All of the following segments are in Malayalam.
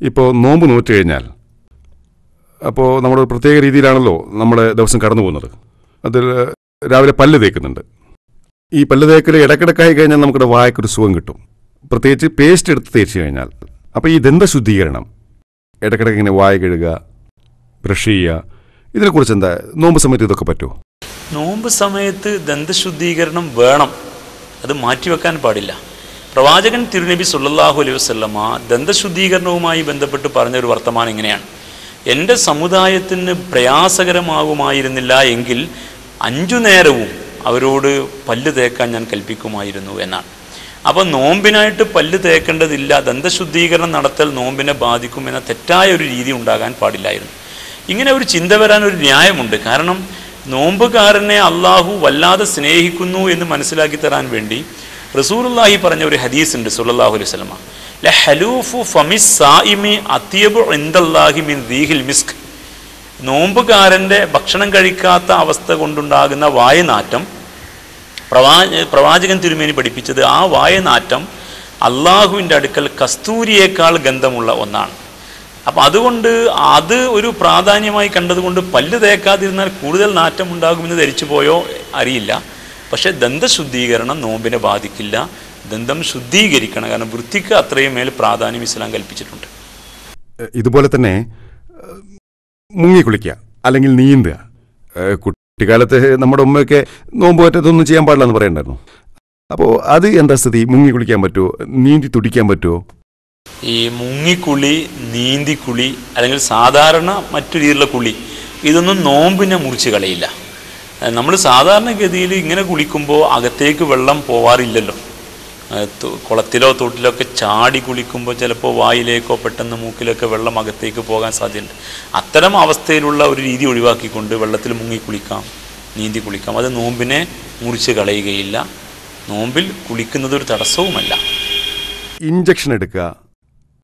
ഇപ്പോൾ നോമ്പ് നോറ്റ് കഴിഞ്ഞാൽ അപ്പോൾ നമ്മൾ പ്രത്യേക രീതിയിലാണല്ലോ നമ്മുടെ ദിവസം കടന്നു പോകുന്നത്. അതിൽ രാവിലെ പല്ല് തേക്കുന്നുണ്ട്. ഈ പല്ല് തേക്കൽ ഇടക്കിടക്കായി കഴിഞ്ഞാൽ നമുക്കിവിടെ വായക്കൊരു സുഖം കിട്ടും. പ്രത്യേകിച്ച് പേസ്റ്റ് എടുത്ത് തേച്ച് കഴിഞ്ഞാൽ. അപ്പോൾ ഈ ദന്തശുദ്ധീകരണം ഇടക്കിടക്ക് ഇങ്ങനെ വായ കഴുകുക ബ്രഷ് ചെയ്യുക ഇതിനെക്കുറിച്ച് എന്താ നോമ്പ് സമയത്ത് ഇതൊക്കെ പറ്റുമോ നോമ്പ് സമയത്ത് ദന്തശുദ്ധീകരണം വേണം. അത് മാറ്റിവെക്കാൻ പാടില്ല. പ്രവാചകൻ തിരുനബി സുല്ലാഹു അലൈഹി വസല്ലമ ദന്തശുദ്ധീകരണവുമായി ബന്ധപ്പെട്ട് പറഞ്ഞ ഒരു വർത്തമാനം ഇങ്ങനെയാണ്. എന്റെ സമുദായത്തിന് പ്രയാസകരമാകുമായിരുന്നില്ല എങ്കിൽ അഞ്ചു നേരവും അവരോട് പല്ല് തേക്കാൻ ഞാൻ കൽപ്പിക്കുമായിരുന്നു എന്നാണ്. അപ്പോൾ നോമ്പിനായിട്ട് പല്ല് തേക്കേണ്ടതില്ല ദന്തശുദ്ധീകരണം നടത്തൽ നോമ്പിനെ ബാധിക്കുമെന്ന തെറ്റായ ഒരു രീതി ഉണ്ടാകാൻ പാടില്ലായിരുന്നു. ഇങ്ങനെ ഒരു ചിന്ത വരാൻ ഒരു ന്യായമുണ്ട്. കാരണം നോമ്പുകാരനെ അള്ളാഹു വല്ലാതെ സ്നേഹിക്കുന്നു എന്ന് മനസ്സിലാക്കി തരാൻ വേണ്ടി റസൂലുള്ളാഹി പറഞ്ഞ ഒരു ഹദീസ് ഉണ്ട് ദീഹിൽ മിസ്ക്. നോമ്പുകാരന്റെ ഭക്ഷണം കഴിക്കാത്ത അവസ്ഥ കൊണ്ടുണ്ടാകുന്ന വായനാറ്റം പ്രവാ പ്രവാചകൻ തിരുമേനി പഠിപ്പിച്ചത് ആ വായനാറ്റം അള്ളാഹുവിന്റെ അടുക്കൽ കസ്തൂരിയേക്കാൾ ഗന്ധമുള്ള ഒന്നാണ്. അപ്പം അതുകൊണ്ട് അത് ഒരു പ്രാധാന്യമായി കണ്ടതുകൊണ്ട് പല്ല് തേക്കാതിരുന്നാൽ കൂടുതൽ നാറ്റം ഉണ്ടാകുമെന്ന് ധരിച്ചു പോയോ? അറിയില്ല. പക്ഷേ ദന്തശുദ്ധീകരണം നോമ്പിനെ ബാധിക്കില്ല. ദന്തം ശുദ്ധീകരിക്കണം. കാരണം വൃത്തിക്ക് അത്രയും മേൽ പ്രാധാന്യം ഇസ്ലാം കൽപ്പിച്ചിട്ടുണ്ട്. ഇതുപോലെ തന്നെ മുങ്ങി കുളിക്കുക അല്ലെങ്കിൽ നീന്തുക. കുട്ടിക്കാലത്ത് നമ്മുടെ ഉമ്മയൊക്കെ നോമ്പ് പറ്റത്തൊന്നും ചെയ്യാൻ പാടില്ല എന്ന് പറയണ്ടായിരുന്നു. അപ്പോൾ അത് എന്താ സ്ഥിതി? മുങ്ങി കുളിക്കാൻ പറ്റുമോ നീന്തി തുടിക്കാൻ പറ്റുമോ ഈ മുങ്ങിക്കുളി നീന്തിക്കുളി അല്ലെങ്കിൽ സാധാരണ മറ്റു രീതിയിലുള്ള കുളി ഇതൊന്നും നോമ്പിനെ മുറിച്ച് കളയില്ല. നമ്മൾ സാധാരണഗതിയിൽ ഇങ്ങനെ കുളിക്കുമ്പോൾ അകത്തേക്ക് വെള്ളം പോവാറില്ലല്ലോ. കുളത്തിലോ തോട്ടിലോ ഒക്കെ ചാടി കുളിക്കുമ്പോൾ ചിലപ്പോൾ വായിലേക്കോ പെട്ടെന്ന് മൂക്കിലൊക്കെ വെള്ളം അകത്തേക്ക് പോകാൻ സാധ്യതയുണ്ട്. അത്തരം അവസ്ഥയിലുള്ള ഒരു രീതി ഒഴിവാക്കിക്കൊണ്ട് വെള്ളത്തിൽ മുങ്ങി കുളിക്കാം നീന്തി കുളിക്കാം. അത് നോമ്പിനെ മുറിച്ച് കളയുകയില്ല. നോമ്പിൽ കുളിക്കുന്നത് ഒരു തടസ്സവുമല്ല. ഇഞ്ചക്ഷൻ എടുക്കുക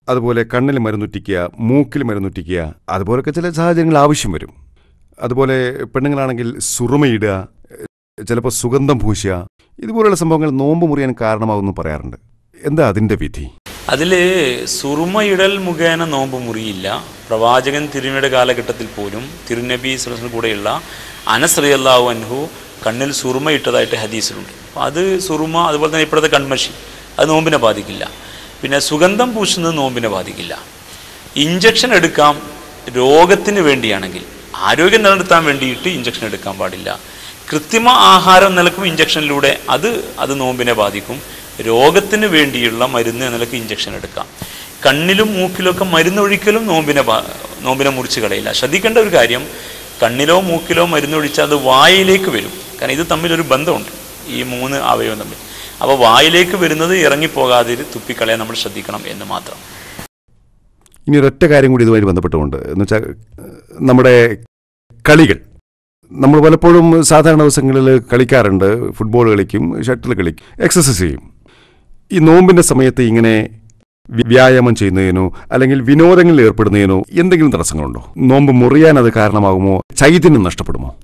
അതുപോലെ കണ്ണിൽ മരുന്നുറ്റിക്കുക മൂക്കിൽ മരുന്നുറ്റിക്കുക അതുപോലൊക്കെ ചില സാഹചര്യങ്ങൾ ആവശ്യം വരും. അതുപോലെ പെണ്ണുങ്ങളാണെങ്കിൽ സുറുമയിടുക ചിലപ്പോൾ സുഗന്ധം പൂശുക ഇതുപോലെയുള്ള സംഭവങ്ങൾ നോമ്പ് മുറിയാൻ കാരണമാകുമെന്ന് പറയാറുണ്ട്. എന്താ അതിന്റെ വിധി? അതിൽ സുറുമയിടൽ മുഖേന നോമ്പ് മുറിയില്ല. പ്രവാചകൻ തിരുനയുടെ കാലഘട്ടത്തിൽ പോലും തിരുനബി സുലസിന് കൂടെയുള്ള അനസ്രിയല്ലാവു അൻഹു കണ്ണിൽ സുറുമ ഇട്ടതായിട്ട് ഹദീസിലുണ്ട്. അപ്പോൾ അത് സുറുമ അതുപോലെ തന്നെ ഇപ്പോഴത്തെ കൺമഷി അത് നോമ്പിനെ ബാധിക്കില്ല. പിന്നെ സുഗന്ധം പൂശുന്നത് നോമ്പിനെ ബാധിക്കില്ല. ഇഞ്ചക്ഷൻ എടുക്കാം രോഗത്തിന് വേണ്ടിയാണെങ്കിൽ ആരോഗ്യം നിലനിർത്താൻ വേണ്ടിയിട്ട് ഇഞ്ചക്ഷൻ എടുക്കാൻ പാടില്ല. കൃത്രിമ ആഹാരം നിലക്കും ഇഞ്ചക്ഷനിലൂടെ അത് അത് നോമ്പിനെ ബാധിക്കും. രോഗത്തിന് വേണ്ടിയുള്ള മരുന്ന് നിലയ്ക്ക് ഇഞ്ചക്ഷൻ എടുക്കാം. കണ്ണിലും മൂക്കിലൊക്കെ മരുന്നൊഴിക്കലും നോമ്പിനെ നോമ്പിനെ മുറിച്ച് കളയില്ല. ശ്രദ്ധിക്കേണ്ട ഒരു കാര്യം കണ്ണിലോ മൂക്കിലോ മരുന്നൊഴിച്ചാൽ അത് വായിലേക്ക് വരും. കാരണം ഇത് തമ്മിലൊരു ബന്ധമുണ്ട്. ഈ മൂന്ന് അവയവം തമ്മിൽ. അപ്പോൾ വായിലേക്ക് വരുന്നത് ഇറങ്ങിപ്പോകാതെ തുപ്പിക്കളയാൻ നമ്മൾ ശ്രദ്ധിക്കണം എന്ന് മാത്രം. ഇനി ഒരൊറ്റ കാര്യം കൂടി ഇതുമായി ബന്ധപ്പെട്ടുകൊണ്ട് എന്ന് വെച്ചാൽ നമ്മുടെ കളികൾ. നമ്മൾ പലപ്പോഴും സാധാരണ ദിവസങ്ങളിൽ കളിക്കാറുണ്ട് ഫുട്ബോൾ കളിക്കും ഷട്ടിൽ കളിക്കും എക്സസൈസ് ചെയ്യും. ഈ നോമ്പിന്റെ സമയത്ത് ഇങ്ങനെ വ്യായാമം ചെയ്യുന്നതിനോ അല്ലെങ്കിൽ വിനോദങ്ങളിൽ ഏർപ്പെടുന്നതിനോ എന്തെങ്കിലും തടസ്സങ്ങളുണ്ടോ? നോമ്പ് മുറിയാൻ അത് കാരണമാകുമോ? ചൈതന്യം നഷ്ടപ്പെടുമോ?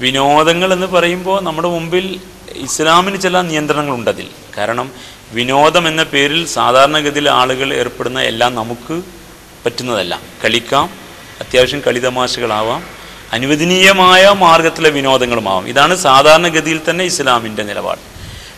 വിനോദങ്ങൾ എന്ന് പറയുമ്പോൾ നമ്മുടെ മുമ്പിൽ ഇസ്ലാമിന് ചില നിയന്ത്രണങ്ങളുണ്ട് അതിൽ. കാരണം വിനോദം എന്ന പേരിൽ സാധാരണഗതിയിൽ ആളുകൾ ഏർപ്പെടുന്ന എല്ലാം നമുക്ക് പറ്റുന്നതല്ല. കളിക്കാം അത്യാവശ്യം കളിതമാശകളാവാം അനുവദനീയമായ മാർഗത്തിലെ വിനോദങ്ങളുമാവാം. ഇതാണ് സാധാരണഗതിയിൽ തന്നെ ഇസ്ലാമിന്റെ നിലപാട്.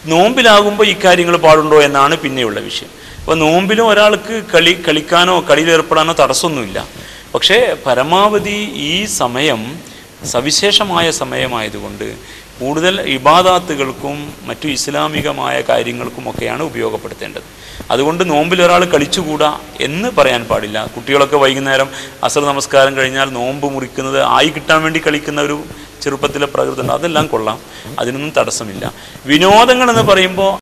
നോമ്പിലാകുമ്പോൾ ഇക്കാര്യങ്ങൾ പാടുണ്ടോ എന്നാണ് പിന്നെയുള്ള വിഷയം. അപ്പോൾ നോമ്പിലും ഒരാൾക്ക് കളി കളിക്കാനോ കളിയിൽ ഏർപ്പെടാനോ തടസ്സമൊന്നുമില്ല. പക്ഷേ പരമാവധി ഈ സമയം സവിശേഷമായ സമയമായതുകൊണ്ട് കൂടുതൽ ഇബാദാത്തുകൾക്കും മറ്റു ഇസ്ലാമികമായ കാര്യങ്ങൾക്കുമൊക്കെയാണ് ഉപയോഗപ്പെടുത്തേണ്ടത്. അതുകൊണ്ട് നോമ്പിൽ ഒരാൾ കളിച്ചുകൂടാ എന്ന് പറയാൻ പാടില്ല. കുട്ടികളൊക്കെ വൈകുന്നേരം അസർ നമസ്കാരം കഴിഞ്ഞാൽ നോമ്പ് മുറിക്കുന്നത് ആയി കിട്ടാൻ വേണ്ടി കളിക്കുന്ന ഒരു ചെറുപ്പത്തിലെ പ്രകൃതമുണ്ട് അതെല്ലാം കൊള്ളാം. അതിനൊന്നും തടസ്സമില്ല. വിനോദങ്ങൾ എന്ന് പറയുമ്പോൾ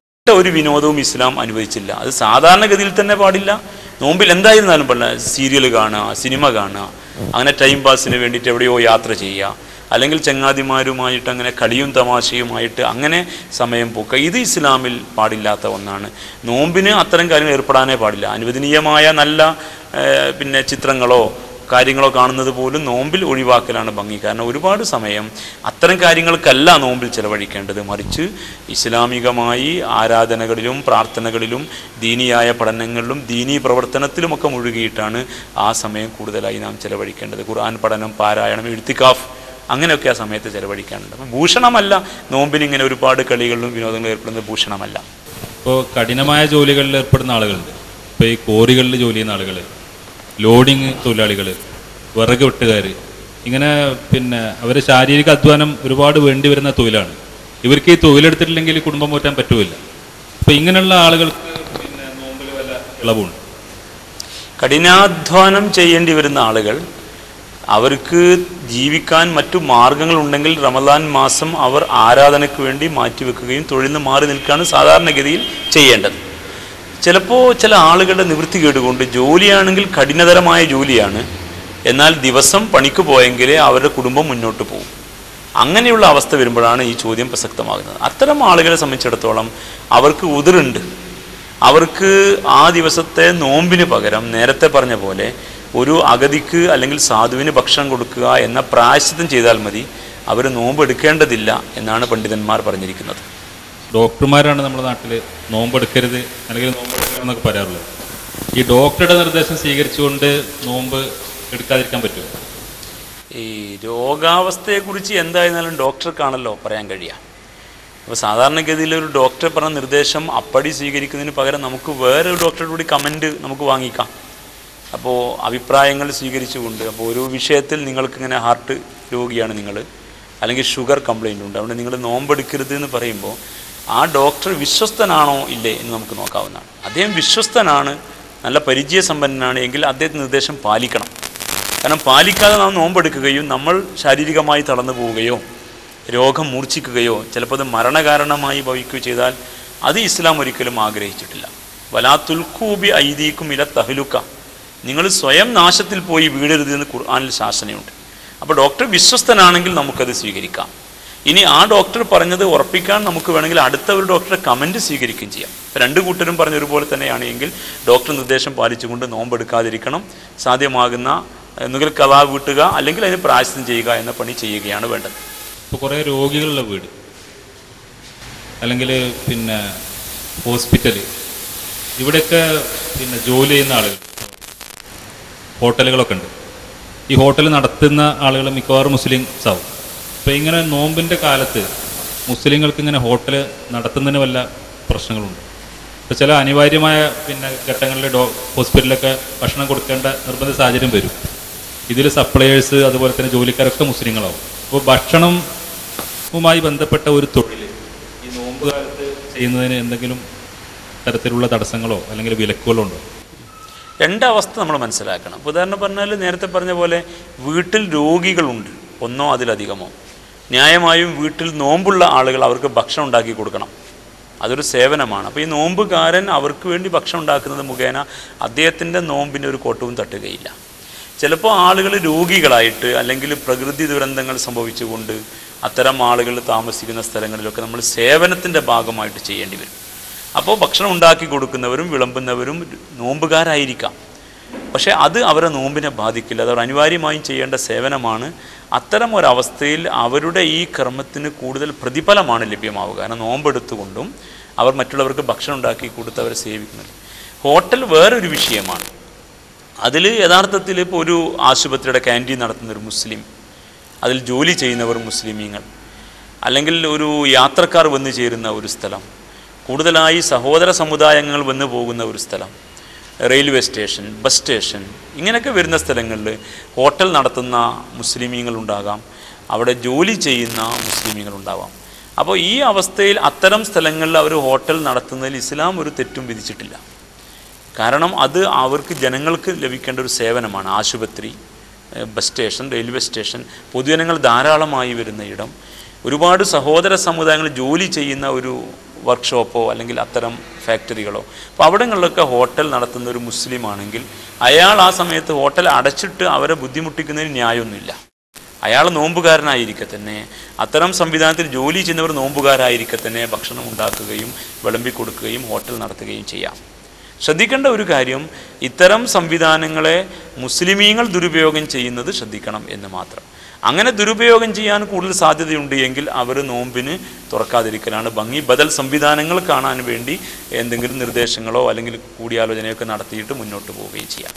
ഒരു വിനോദവും ഇസ്ലാം അനുവദിച്ചില്ല അത് സാധാരണഗതിയിൽ തന്നെ പാടില്ല. നോമ്പിൽ എന്തായിരുന്നാലും പാടില്ല. സീരിയൽ കാണുക സിനിമ കാണുക. അങ്ങനെ ടൈം പാസിന് വേണ്ടിയിട്ട് എവിടെയോ യാത്ര ചെയ്യുക. അല്ലെങ്കിൽ ചങ്ങാതിമാരുമായിട്ട് അങ്ങനെ കളിയും തമാശയുമായിട്ട് അങ്ങനെ സമയം പോക്കുക ഇത് ഇസ്ലാമിൽ പാടില്ലാത്ത ഒന്നാണ്. നോമ്പിന് അത്തരം കാര്യങ്ങൾ ഏർപ്പെടാനേ പാടില്ല. അനുവദനീയമായ നല്ല പിന്നെ ചിത്രങ്ങളോ കാര്യങ്ങളോ കാണുന്നത് പോലും നോമ്പിൽ ഒഴിവാക്കലാണ് ഭംഗി. കാരണം ഒരുപാട് സമയം അത്തരം കാര്യങ്ങൾക്കല്ല നോമ്പിൽ ചെലവഴിക്കേണ്ടത്. മറിച്ച് ഇസ്ലാമികമായി ആരാധനകളിലും പ്രാർത്ഥനകളിലും ദീനിയായ പഠനങ്ങളിലും ദീനീ പ്രവർത്തനത്തിലുമൊക്കെ മുഴുകിയിട്ടാണ് ആ സമയം കൂടുതലായി നാം ചെലവഴിക്കേണ്ടത്. ഖുർആൻ പഠനം പാരായണം എഴുത്തിക്കാഫ് അങ്ങനെയൊക്കെ ആ സമയത്ത് ചെലവഴിക്കാനുണ്ട്. അപ്പം ഭൂഷണമല്ല. നോമ്പിന് ഇങ്ങനെ ഒരുപാട് കളികളിലും വിനോദങ്ങളിലും ഏർപ്പെടുന്നത് ഭൂഷണമല്ല. ഇപ്പോൾ കഠിനമായ ജോലികളിൽ ഏർപ്പെടുന്ന ആളുകളുണ്ട്. ഇപ്പോൾ ഈ കോറികളിൽ ജോലി ചെയ്യുന്ന ആളുകൾ ലോഡിങ് തൊഴിലാളികൾ വിറക് വെട്ടുകാർ ഇങ്ങനെ പിന്നെ അവർ ശാരീരിക അധ്വാനം ഒരുപാട് വേണ്ടി വരുന്ന തൊഴിലാണ്. ഇവർക്ക് ഈ തൊഴിലെടുത്തിട്ടില്ലെങ്കിൽ കുടുംബം പോറ്റാൻ പറ്റുമില്ല അപ്പോൾ ഇങ്ങനെയുള്ള ആളുകൾക്ക് പിന്നെ നോമ്പിൽ വല്ല ഇളവുണ്ട്? കഠിനാധ്വാനം ചെയ്യേണ്ടി വരുന്ന ആളുകൾ അവർക്ക് ജീവിക്കാൻ മറ്റു മാർഗങ്ങളുണ്ടെങ്കിൽ റമദാൻ മാസം അവർ ആരാധനയ്ക്ക് വേണ്ടി മാറ്റിവെക്കുകയും തൊഴിൽ നിന്ന് മാറി നിൽക്കുകയാണ് സാധാരണഗതിയിൽ ചെയ്യേണ്ടത്. ചിലപ്പോൾ ചില ആളുകളുടെ നിവൃത്തി കേടുകൊണ്ട് ജോലിയാണെങ്കിൽ കഠിനതരമായ ജോലിയാണ്. എന്നാൽ ദിവസം പണിക്ക് പോയെങ്കിലേ അവരുടെ കുടുംബം മുന്നോട്ട് പോകും അങ്ങനെയുള്ള അവസ്ഥ വരുമ്പോഴാണ് ഈ ചോദ്യം പ്രസക്തമാകുന്നത്. അത്തരം ആളുകളെ സംബന്ധിച്ചിടത്തോളം അവർക്ക് ഉതിരുണ്ട്. അവർക്ക് ആ ദിവസത്തെ നോമ്പിന് പകരം നേരത്തെ പറഞ്ഞ പോലെ ഒരു അഗതിക്ക് അല്ലെങ്കിൽ സാധുവിന് ഭക്ഷണം കൊടുക്കുക എന്ന പ്രായശ്ചിത്തം ചെയ്താൽ മതി. അവർ നോമ്പ് എടുക്കേണ്ടതില്ല എന്നാണ് പണ്ഡിതന്മാർ പറഞ്ഞിരിക്കുന്നത്. ഡോക്ടർമാരാണ് നമ്മുടെ നാട്ടിൽ നോമ്പെടുക്കരുത് അല്ലെങ്കിൽ നോമ്പെടുക്കണം എന്നൊക്കെ പറയാറുള്ളത്. ഈ ഡോക്ടറുടെ നിർദ്ദേശം സ്വീകരിച്ചുകൊണ്ട് നോമ്പ് എടുക്കാതിരിക്കാൻ പറ്റുമോ? ഈ രോഗാവസ്ഥയെക്കുറിച്ച് എന്തായിരുന്നാലും ഡോക്ടർക്കാണല്ലോ പറയാൻ കഴിയുക. അപ്പോൾ സാധാരണഗതിയിൽ ഒരു ഡോക്ടർ പറഞ്ഞ നിർദ്ദേശം അപ്പടി സ്വീകരിക്കുന്നതിന് പകരം നമുക്ക് വേറൊരു ഡോക്ടറുടെ കൂടി കമന്റ് നമുക്ക് വാങ്ങിക്കാം. അപ്പോൾ അഭിപ്രായങ്ങൾ സ്വീകരിച്ചുകൊണ്ട് അപ്പോൾ ഒരു വിഷയത്തിൽ നിങ്ങൾക്കിങ്ങനെ ഹാർട്ട് രോഗിയാണ് നിങ്ങൾ അല്ലെങ്കിൽ ഷുഗർ കംപ്ലൈന്റ് ഉണ്ട് അതുകൊണ്ട് നിങ്ങൾ നോമ്പെടുക്കരുത് എന്ന് പറയുമ്പോൾ ആ ഡോക്ടർ വിശ്വസ്തനാണോ ഇല്ലേ എന്ന് നമുക്ക് നോക്കാവുന്നതാണ്. അദ്ദേഹം വിശ്വസ്തനാണ് നല്ല പരിചയസമ്പന്നനാണ് എങ്കിൽ അദ്ദേഹത്തിന് നിർദ്ദേശം പാലിക്കണം. കാരണം പാലിക്കാതെ നാം നോമ്പെടുക്കുകയും നമ്മൾ ശാരീരികമായി തളർന്നു പോവുകയോ രോഗം മൂർച്ഛിക്കുകയോ ചിലപ്പോൾ അത് മരണകാരണമായി ഭവിക്കുകയോ ചെയ്താൽ അത് ഇസ്ലാം ഒരിക്കലും ആഗ്രഹിച്ചിട്ടില്ല. വലാ തുൽക്കൂബി ഐദീക്കും ഇല തഹലുക്ക. നിങ്ങൾ സ്വയം നാശത്തിൽ പോയി വീഴരുത് എന്ന് ഖുർആാനിൽ ശാസനയുണ്ട്. അപ്പോൾ ഡോക്ടർ വിശ്വസ്തനാണെങ്കിൽ നമുക്കത് സ്വീകരിക്കാം. ഇനി ആ ഡോക്ടർ പറഞ്ഞത് ഉറപ്പിക്കാൻ നമുക്ക് വേണമെങ്കിൽ അടുത്ത ഒരു ഡോക്ടറെ കമന്റ് സ്വീകരിക്കുകയും ചെയ്യാം. രണ്ട് കൂട്ടരും പറഞ്ഞൊരുപോലെ തന്നെയാണെങ്കിൽ ഡോക്ടർ നിർദ്ദേശം പാലിച്ചുകൊണ്ട് നോമ്പെടുക്കാതിരിക്കണം. സാധ്യമാകുന്ന ഒന്നുകിൽ കഥാ വീട്ടുക അല്ലെങ്കിൽ അതിന് പ്രായശ്ചിത്തം ചെയ്യുക എന്ന പണി ചെയ്യുകയാണ് വേണ്ടത്. ഇപ്പോൾ കുറേ രോഗികളുടെ വീട്. അല്ലെങ്കിൽ പിന്നെ ഹോസ്പിറ്റൽ ഇവിടെയൊക്കെ പിന്നെ ജോലി ചെയ്യുന്ന ആളുകൾ. ഹോട്ടലുകളൊക്കെ ഉണ്ട്. ഈ ഹോട്ടൽ നടത്തുന്ന ആളുകൾ മിക്കവാറും മുസ്ലിംസ് ആവും അപ്പോൾ ഇങ്ങനെ നോമ്പിന്റെ കാലത്ത് മുസ്ലിങ്ങൾക്ക് ഇങ്ങനെ ഹോട്ടൽ നടത്തുന്നതിന് വല്ല പ്രശ്നങ്ങളുണ്ട്? ഇപ്പോൾ ചില അനിവാര്യമായ പിന്നെ ഘട്ടങ്ങളിൽ ഡോ ഹോസ്പിറ്റലിലൊക്കെ ഭക്ഷണം കൊടുക്കേണ്ട നിർബന്ധ സാഹചര്യം വരും. ഇതിൽ സപ്ലയേഴ്സ് അതുപോലെ തന്നെ ജോലിക്കാരൊക്കെ മുസ്ലിങ്ങളാവും. അപ്പോൾ ഭക്ഷണവുമായി ബന്ധപ്പെട്ട ഒരു തൊഴിൽ ഈ നോമ്പ് കാലത്ത് ചെയ്യുന്നതിന് എന്തെങ്കിലും തരത്തിലുള്ള തടസ്സങ്ങളോ അല്ലെങ്കിൽ വിലക്കുകളോ ഉണ്ടോ? രണ്ടവസ്ഥ നമ്മൾ മനസ്സിലാക്കണം. ഉദാഹരണം പറഞ്ഞാൽ നേരത്തെ പറഞ്ഞ പോലെ വീട്ടിൽ രോഗികളുണ്ട്. ഒന്നോ അതിലധികമോ. ന്യായമായും വീട്ടിൽ നോമ്പുള്ള ആളുകൾ അവർക്ക് ഭക്ഷണം ഉണ്ടാക്കി കൊടുക്കണം. അതൊരു സേവനമാണ്. അപ്പോൾ ഈ നോമ്പുകാരൻ അവർക്ക് വേണ്ടി ഭക്ഷണം ഉണ്ടാക്കുന്നത് മുഖേന അദ്ദേഹത്തിന്റെ നോമ്പിന്റെ ഒരു കോട്ടവും തട്ടുകയില്ല. ചിലപ്പോൾ ആളുകൾ രോഗികളായിട്ട് അല്ലെങ്കിൽ പ്രകൃതി ദുരന്തങ്ങൾ സംഭവിച്ചുകൊണ്ട് അത്തരം ആളുകൾ താമസിക്കുന്ന സ്ഥലങ്ങളിലൊക്കെ നമ്മൾ സേവനത്തിന്റെ ഭാഗമായിട്ട് ചെയ്യേണ്ടി വരും. അപ്പോൾ ഭക്ഷണം ഉണ്ടാക്കി കൊടുക്കുന്നവരും വിളമ്പുന്നവരും നോമ്പുകാരായിരിക്കാം. പക്ഷേ അത് അവരെ നോമ്പിനെ ബാധിക്കില്ല. അത് അവർ അനിവാര്യമായും ചെയ്യേണ്ട സേവനമാണ്. അത്തരം ഒരവസ്ഥയിൽ അവരുടെ ഈ കർമ്മത്തിന് കൂടുതൽ പ്രതിഫലമാണ് ലഭ്യമാവുക. കാരണം നോമ്പെടുത്തുകൊണ്ടും അവർ മറ്റുള്ളവർക്ക് ഭക്ഷണം ഉണ്ടാക്കി കൊടുത്ത് അവരെ സേവിക്കുന്നുണ്ട് ഹോട്ടൽ വേറൊരു വിഷയമാണ്. അതിൽ യഥാർത്ഥത്തിൽ ഇപ്പോൾ ഒരു ആശുപത്രിയുടെ ക്യാന്റീൻ നടത്തുന്ന ഒരു മുസ്ലിം അതിൽ ജോലി ചെയ്യുന്നവർ മുസ്ലിമീങ്ങൾ അല്ലെങ്കിൽ ഒരു യാത്രക്കാർ വന്നു ചേരുന്ന ഒരു സ്ഥലം കൂടുതലായി സഹോദര സമുദായങ്ങൾ വന്നു പോകുന്ന ഒരു സ്ഥലം. റെയിൽവേ സ്റ്റേഷൻ ബസ് സ്റ്റേഷൻ ഇങ്ങനെയൊക്കെ വരുന്ന സ്ഥലങ്ങളിൽ ഹോട്ടൽ നടത്തുന്ന മുസ്ലിമീങ്ങൾ ഉണ്ടാകാം. അവിടെ ജോലി ചെയ്യുന്ന മുസ്ലിമീങ്ങൾ ഉണ്ടാവാം. അപ്പോൾ ഈ അവസ്ഥയിൽ അത്തരം സ്ഥലങ്ങളിൽ അവർ ഹോട്ടൽ നടത്തുന്നതിൽ ഇസ്ലാം ഒരു തെറ്റും വിധിച്ചിട്ടില്ല. കാരണം അത് അവർക്ക് ജനങ്ങൾക്ക് ലഭിക്കേണ്ട ഒരു സേവനമാണ്. ആശുപത്രി ബസ് സ്റ്റേഷൻ റെയിൽവേ സ്റ്റേഷൻ പൊതുജനങ്ങൾ ധാരാളമായി വരുന്ന ഇടം. ഒരുപാട് സഹോദര സമുദായങ്ങൾ ജോലി ചെയ്യുന്ന ഒരു വർക്ക്ഷോപ്പോ അല്ലെങ്കിൽ അത്തരം ഫാക്ടറികളോ അപ്പോൾ അവിടങ്ങളിലൊക്കെ ഹോട്ടൽ നടത്തുന്ന ഒരു മുസ്ലിം ആണെങ്കിൽ അയാൾ ആ സമയത്ത് ഹോട്ടൽ അടച്ചിട്ട് അവരെ ബുദ്ധിമുട്ടിക്കുന്നതിന് ന്യായമൊന്നുമില്ല. അയാൾ നോമ്പുകാരനായിരിക്കെ തന്നെ അത്തരം സംവിധാനത്തിൽ ജോലി ചെയ്യുന്നവർ നോമ്പുകാരായിരിക്കെ തന്നെ ഭക്ഷണം ഉണ്ടാക്കുകയും വിളമ്പി കൊടുക്കുകയും ഹോട്ടൽ നടത്തുകയും ചെയ്യാം. ശ്രദ്ധിക്കേണ്ട ഒരു കാര്യം ഇത്തരം സംവിധാനങ്ങളെ മുസ്ലിമീങ്ങൾ ദുരുപയോഗം ചെയ്യുന്നത് ശ്രദ്ധിക്കണം എന്ന് മാത്രം. അങ്ങനെ ദുരുപയോഗം ചെയ്യാൻ കൂടുതൽ സാധ്യതയുണ്ട് എങ്കിൽ അവർ നോമ്പിന് തുറക്കാതിരിക്കലാണ്. ഭംഗി ബദൽ സംവിധാനങ്ങൾ കാണാൻ വേണ്ടി എന്തെങ്കിലും നിർദ്ദേശങ്ങളോ അല്ലെങ്കിൽ കൂടിയാലോചനയൊക്കെ നടത്തിയിട്ട് മുന്നോട്ട് പോവുകയും ചെയ്യാം.